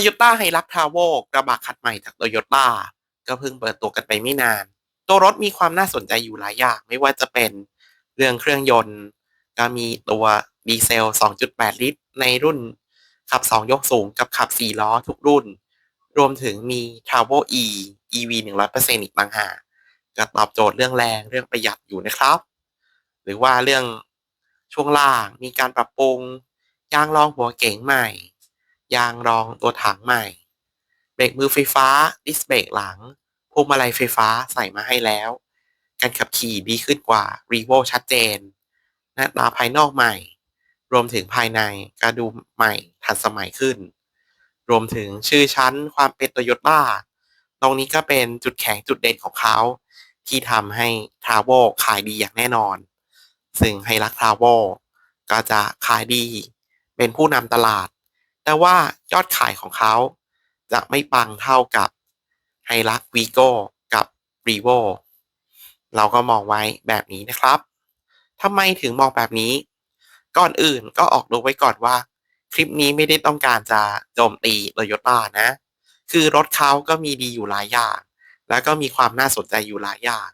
โยต้าไฮรักทาวโวกระบะคัดใหม่จากโตโยต้าก็เพิ่งเปิดตัวกันไปไม่นาน ตัวรถมีความน่าสนใจอยู่หลายอย่าง ไม่ว่าจะเป็นเรื่องเครื่องยนต์ ก็มีตัวดีเซล 2.8 ลิตร ในรุ่นขับ 2 ยกสูงกับขับ 4 ล้อทุกรุ่น รวมถึงมี t r a v o E EV 100%อีกต่างหากก็ตอบโจทย์เรื่องแรงเรื่องประหยัดอยู่นะครับ หรือว่าเรื่องช่วงล่างมีการปรับปรุงยางรองหัวเก๋งใหม่ ยางรองตัวถังใหม่ เบรกมือไฟฟ้า ดิสเบรกหลัง พวงมาลัยไฟฟ้าใส่มาให้แล้ว การขับขี่ดีขึ้นกว่า r e v o ชัดเจน หน้าตาภายนอกใหม่ รวมถึงภายในก็ดูใหม่ทันสมัยขึ้น รวมถึงชื่อชั้นความเป็นโตโยต้าตรงนี้ก็เป็นจุดแข็งจุดเด่นของเขา ที่ทำให้ทราโวขายดีอย่างแน่นอน ซึ่งไฮรักทราโวก็จะขายดี เป็นผู้นำตลาด แต่ว่ายอดขายของเขาจะไม่ปังเท่ากับไฮรักวีโก้กับรีโวเราก็มองไว้แบบนี้นะครับทำไมถึงมองแบบนี้ ก่อนอื่นก็ออกดูไว้ก่อนว่า คลิปนี้ไม่ได้ต้องการจะโจมตีโตโยต้านะ คือรถเขาก็มีดีอยู่หลายอย่าง แล้วก็มีความน่าสนใจอยู่หลายอย่าง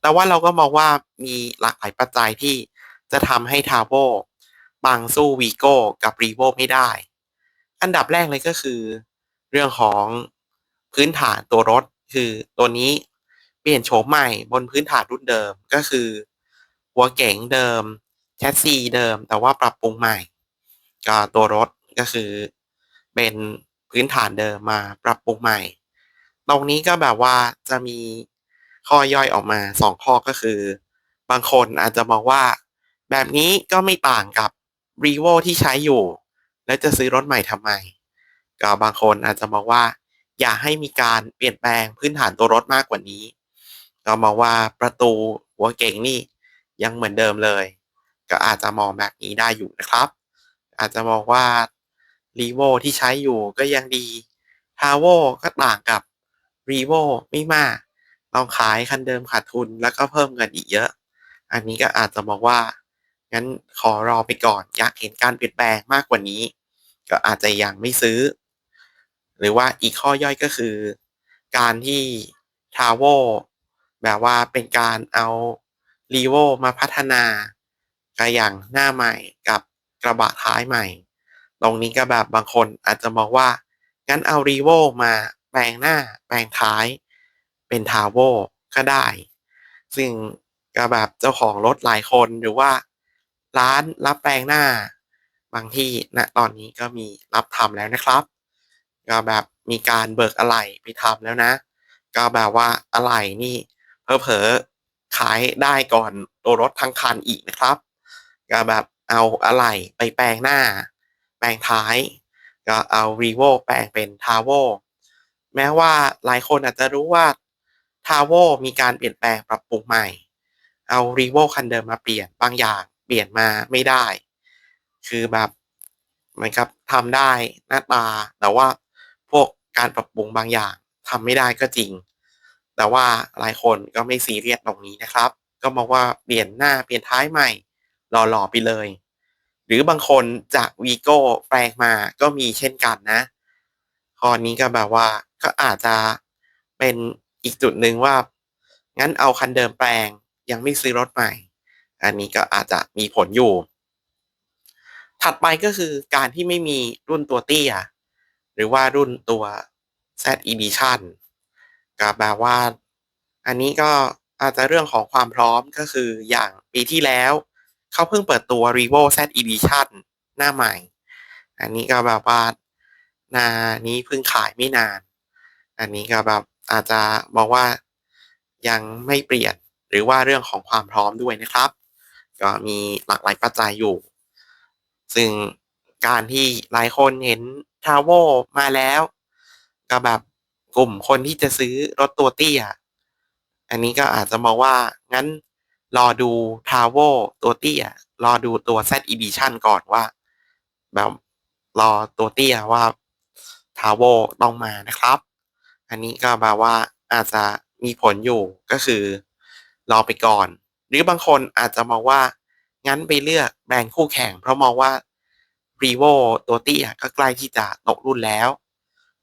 แต่ว่าเราก็มองว่ามีหลากหลายปัจจัยที่จะทำให้ทาโบบังสู้วีโก้กับรีโวไม่ได้ อันดับแรกเลยก็คือ เรื่องของพื้นฐานตัวรถคือตัวนี้เปลี่ยนโฉมใหม่บนพื้นฐานรุ่นเดิมก็คือ หัวเก๋งเดิมแชสซีเดิม แต่ว่าปรับปรุงใหม่ ก็ตัวรถก็คือเป็นพื้นฐานเดิมมาปรับปรุงใหม่ ตรงนี้ก็แบบว่าจะมีข้อย่อยออกมาสองข้อก็คือ บางคนอาจจะมองว่าแบบนี้ก็ไม่ต่างกับ r e v o ที่ใช้อยู่ แล้วจะซื้อรถใหม่ทำไมก็บางคนอาจจะมองว่า อยากให้มีการเปลี่ยนแปลงพื้นฐานตัวรถมากกว่านี้ ก็มองว่าประตูหัวเก่งนี่ยังเหมือนเดิมเลย ก็อาจจะมองแบบนี้ได้อยู่นะครับ อาจจะมองว่า r e v o ที่ใช้อยู่ก็ยังดี t a v o ก็ต่างกับ r e v o ไม่มาก ต้องขายคันเดิมขาดทุนแล้วก็เพิ่มเงินอีกเยอะ อันนี้ก็อาจจะมองว่า งั้นขอรอไปก่อน อยากเห็นการเปลี่ยนแปลงมากกว่านี้ ก็อาจจะยังไม่ซื้อ หรือว่าอีกข้อย่อยก็คือ การที่ทาโวแบบว่าเป็นการเอารีโวมาพัฒนาก็อย่างหน้าใหม่กับกระบะท้ายใหม่ ตรงนี้ก็แบบบางคนอาจจะมองว่า งั้นเอารีโวมาแปลงหน้าแปลงท้าย เป็นทาวโวก็ได้ ซึ่งก็แบบเจ้าของรถหลายคนหรือว่า ร้านรับแปลงหน้า บางที่ณตอนนี้ก็มีรับทำแล้วนะครับ ก็แบบมีการเบิกอะไหล่ไปทำแล้วนะ ก็แบบว่าอะไหล่นี่เพอๆขายได้ก่อนตัวรถทั้งคันอีกนะครับ ก็แบบเอาอะไหล่ไปแปลงหน้า แปลงท้าย ก็เอา r e v o แปลงเป็น t a v o แม้ว่าหลายคนอาจจะรู้ว่า t a v o มีการเปลี่ยนแปลงปรับปรุงใหม่ เอา r e v o คันเดิมมาเปลี่ยนบางอย่าง เปลี่ยนมาไม่ได้ คือแบบเหมือนกับทำได้หน้าตา แต่ว่าพวกการปรับปรุงบางอย่างทำไม่ได้ก็จริง แต่ว่าหลายคนก็ไม่ซีเรียสตรงนี้นะครับ ก็มองว่าเปลี่ยนหน้าเปลี่ยนท้ายใหม่หล่อๆไปเลย หรือบางคนจากวีโก้แปลงมาก็มีเช่นกันนะข้อนี้ก็แบบว่าก็อาจจะเป็นอีกจุดหนึ่งว่า งั้นเอาคันเดิมแปลงยังไม่ซื้อรถใหม่ อันนี้ก็อาจจะมีผลอยู่ ถัดไปก็คือการที่ไม่มีรุ่นตัวเตี้ย หรือว่ารุ่นตัว Z Edition ก็แบบว่า อันนี้ก็อาจจะเรื่องของความพร้อมก็คืออย่างปีที่แล้วเขาเพิ่งเปิดตัว r e v o Z Edition หน้าใหม่ อันนี้ก็แบบว่านานี้เพิ่งขายไม่นาน อันนี้ก็แบบอาจจะบอกว่ายังไม่เปลี่ยนหรือว่าเรื่องของความพร้อมด้วยนะครับ ก็มีหลากหลายปัจจัยอยู่ ซึ่งการที่หลายคนเห็นทาวโวมาแล้ว ก็แบบกลุ่มคนที่จะซื้อรถตัวเตี้ย อันนี้ก็อาจจะมองว่า งั้นรอดูทาวโวตัวเตี้ย รอดูตัว Z Edition ก่อนว่า แบบรอตัวเตี้ยว่าทาวโวต้องมานะครับ อันนี้ก็แบบว่าอาจจะมีผลอยู่ก็คือ รอไปก่อน หรือบางคนอาจจะมองว่า งั้นไปเลือกแบรนด์คู่แข่ง เพราะมองว่า r e v o ตัวเตี้ยก็ใกล้ที่จะตกรุ่นแล้ว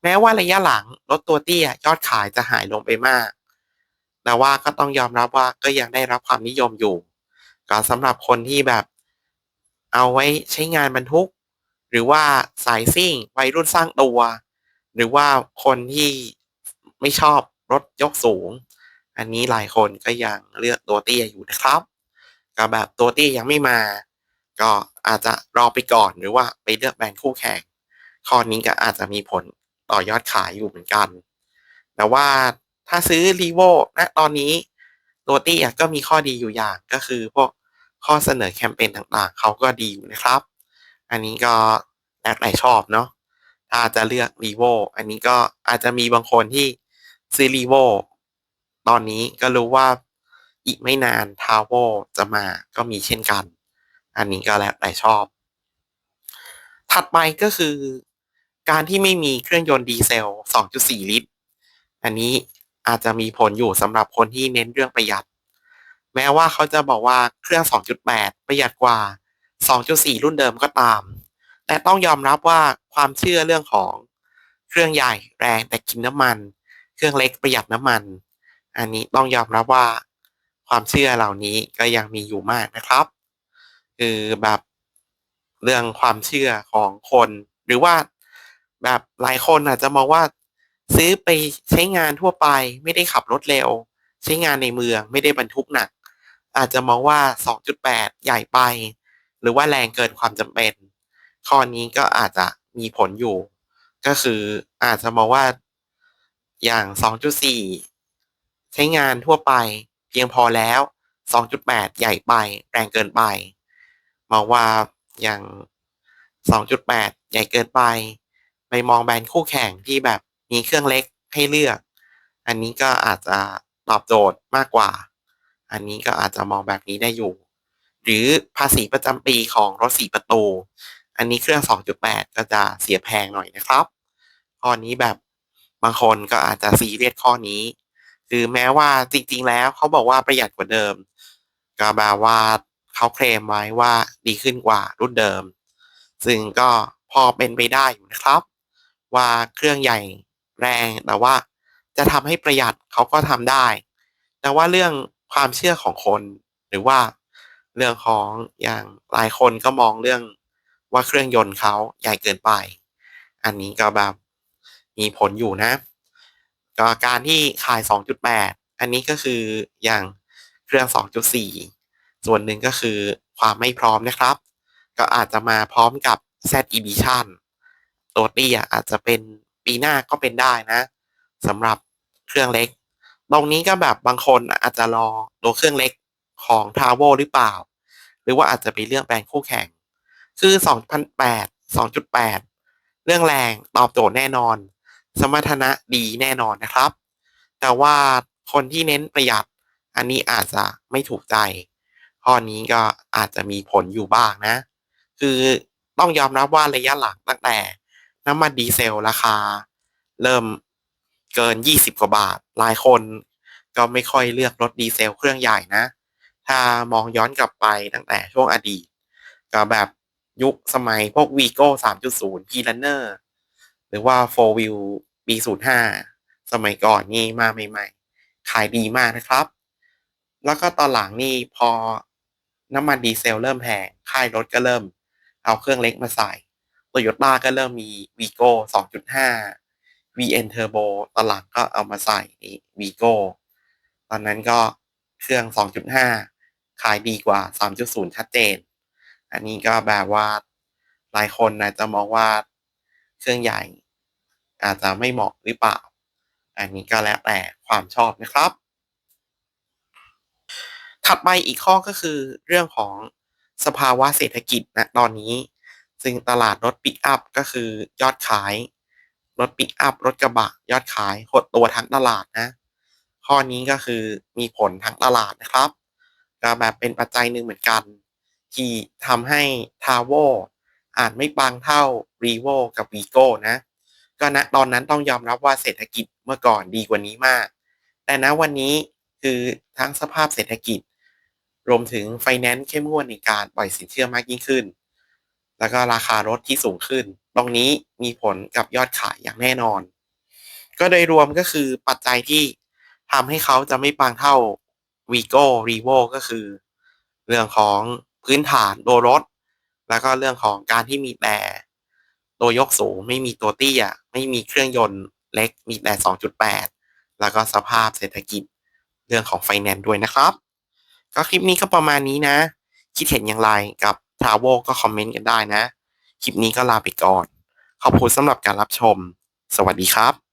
แม้ว่าระยะหลังรถตัวเตี้ยยอดขายจะหายลงไปมาก แต่ว่าก็ต้องยอมรับว่าก็ยังได้รับความนิยมอยู่ ก็สำหรับคนที่แบบเอาไว้ใช้งานบรรทุก หรือว่าสายซิ่งวัยรุ่นสร้างตัว หรือว่าคนที่ไม่ชอบรถยกสูง อันนี้หลายคนก็ยังเลือกตัวเตี้ยอยู่นะครับ ก็แบบตัวเตี้ยยังไม่มา ก็อาจจะรอไปก่อนหรือว่าไปเลือกแบรนด์คู่แข่ง ข้อนี้ก็อาจจะมีผลต่อยอดขายอยู่เหมือนกัน แต่ว่าถ้าซื้อรีโวณตอนนี้ตัวเตี้ยก็มีข้อดีอยู่อย่างก็คือพวกข้อเสนอแคมเปญต่างๆ เขาก็ดีอยู่นะครับ อันนี้ก็แล้วแต่ชอบเนาะถ้าจะเลือกรีโวอันนี้ก็อาจจะมีบางคนที่ซื้อรีโว ตอนนี้ก็รู้ว่าอีกไม่นานทาวโวจะมาก็มีเช่นกัน อันนี้ก็แล้วแต่ชอบ ถัดไปก็คือการที่ไม่มีเครื่องยนต์ดีเซล 2.4 ลิตร อันนี้อาจจะมีผลอยู่สำหรับคนที่เน้นเรื่องประหยัด แม้ว่าเขาจะบอกว่าเครื่อง 2.8 ประหยัดกว่า 2.4 รุ่นเดิมก็ตาม แต่ต้องยอมรับว่าความเชื่อเรื่องของเครื่องใหญ่แรงแต่กินน้ำมัน เครื่องเล็กประหยัดน้ำมัน อันนี้ต้องยอมรับว่าความเชื่อเหล่านี้ก็ยังมีอยู่มากนะครับ คือแบบเรื่องความเชื่อของคน หรือว่าแบบหลายคนอาจจะมองว่าซื้อไปใช้งานทั่วไป ไม่ได้ขับรถเร็ว ใช้งานในเมืองไม่ได้บรรทุกหนัก อาจจะมองว่า 2.8 ใหญ่ไป หรือว่าแรงเกินความจำเป็น ข้อนี้ก็อาจจะมีผลอยู่ ก็คืออาจจะมองว่าอย่าง 2.4 ใช้งานทั่วไป เพียงพอแล้ว 2.8 ใหญ่ไปแรงเกินไปมองว่าอย่าง 2.8 ใหญ่เกินไป ไปมองแบรนด์คู่แข่งที่แบบมีเครื่องเล็กให้เลือก อันนี้ก็อาจจะตอบโจทย์มากกว่า อันนี้ก็อาจจะมองแบบนี้ได้อยู่ หรือภาษีประจำปีของรถสี่ประตู อันนี้เครื่อง 2.8 ก็จะเสียแพงหน่อยนะครับ ข้อนี้แบบบางคนก็อาจจะซีเรียสข้อนี้ คือแม้ว่าจริง ๆ แล้วเขาบอกว่าประหยัดกว่าเดิม ก็แบบว่าเขาเคลมไว้ว่าดีขึ้นกว่ารุ่นเดิม ซึ่งก็พอเป็นไปได้อยู่นะครับ ว่าเครื่องใหญ่แรงแต่ว่าจะทำให้ประหยัดเขาก็ทำได้ แต่ว่าเรื่องความเชื่อของคน หรือว่าเรื่องของอย่างหลายคนก็มองเรื่องว่าเครื่องยนต์เขาใหญ่เกินไป อันนี้ก็แบบมีผลอยู่นะ ก็การที่ขาย 2.8 อันนี้ก็คืออย่างเครื่อง 2.4 ส่วนหนึ่งก็คือความไม่พร้อมนะครับ ก็อาจจะมาพร้อมกับ Z Edition ตัวเตี้ยอาจจะเป็นปีหน้าก็เป็นได้นะสำหรับเครื่องเล็ก ตรงนี้ก็แบบบางคนอาจจะรอตัวเครื่องเล็กของ t r a v o หรือเปล่า หรือว่าอาจจะไปเลือกแบรนด์คู่แข่ง คือ2008 2.8 เรื่องแรงตอบโจทย์แน่นอน สมรรถนะดีแน่นอนนะครับ แต่ว่าคนที่เน้นประหยัดอันนี้อาจจะไม่ถูกใจ ข้อนี้ก็อาจจะมีผลอยู่บ้างนะ คือต้องยอมรับว่าระยะหลังตั้งแต่น้ำมันดีเซลราคา เริ่มเกิน 20 กว่าบาท หลายคนก็ไม่ค่อยเลือกรถดีเซลเครื่องใหญ่นะ ถ้ามองย้อนกลับไปตั้งแต่ช่วงอดีต ก็แบบยุคสมัยพวก Vigo 3.0 p l a n n e r หรือว่า4 Wheel B05 สมัยก่อนนี่มาใหม่ๆ ขายดีมากนะครับ แล้วก็ตอนหลังนี่พอน้ำมันดีเซลเริ่มแพงค่ายรถก็เริ่ม เอาเครื่องเล็กมาใส่โตโยต้าก็เริ่มมี Vigo 2.5 VN Turbo ตอนหลังก็เอามาใส่นี่ Vigo ตอนนั้นก็เครื่อง 2.5 ขายดีกว่า 3.0 ชัดเจน อันนี้ก็แบบว่าหลายคนนะจะมองว่าเครื่องใหญ่ อาจจะไม่เหมาะหรือเปล่า อันนี้ก็แล้วแต่ความชอบนะครับ ถัดไปอีกข้อก็คือเรื่องของสภาวะเศรษฐกิจนะตอนนี้ ซึ่งตลาดรถปิกอัพก็คือยอดขาย รถปิกอัพรถกระบะยอดขายหดตัวทั้งตลาดนะ ข้อนี้ก็คือมีผลทั้งตลาดนะครับ ก็แบบเป็นปัจจัยหนึ่งเหมือนกันที่ทำให้ทาวโวอาจไม่ปังเท่ารีโวกับวีโก้นะ ก็ณตอนนั้นต้องยอมรับว่าเศรษฐกิจเมื่อก่อนดีกว่านี้มาก แต่ณวันนี้คือทั้งสภาพเศรษฐกิจ รวมถึงไฟแนนซ์เข้มงวดในการปล่อยสินเชื่อมากยิ่งขึ้น แล้วก็ราคารถที่สูงขึ้น ตรงนี้มีผลกับยอดขายอย่างแน่นอน ก็โดยรวมก็คือปัจจัยที่ทำให้เขาจะไม่ปังเท่า Vigo Revo ก็คือ เรื่องของพื้นฐานตัวรถ แล้วก็เรื่องของการที่มีแต่ ตัวยกสูงไม่มีตัวเตี้ย ไม่มีเครื่องยนต์เล็กมีแต่ 2.8 แล้วก็สภาพเศรษฐกิจเรื่องของไฟแนนซ์ด้วยนะครับ ก็คลิปนี้ก็ประมาณนี้นะ คิดเห็นอย่างไรกับทราโวก็คอมเมนต์กันได้นะ คลิปนี้ก็ลาไปก่อน ขอบคุณสำหรับการรับชม สวัสดีครับ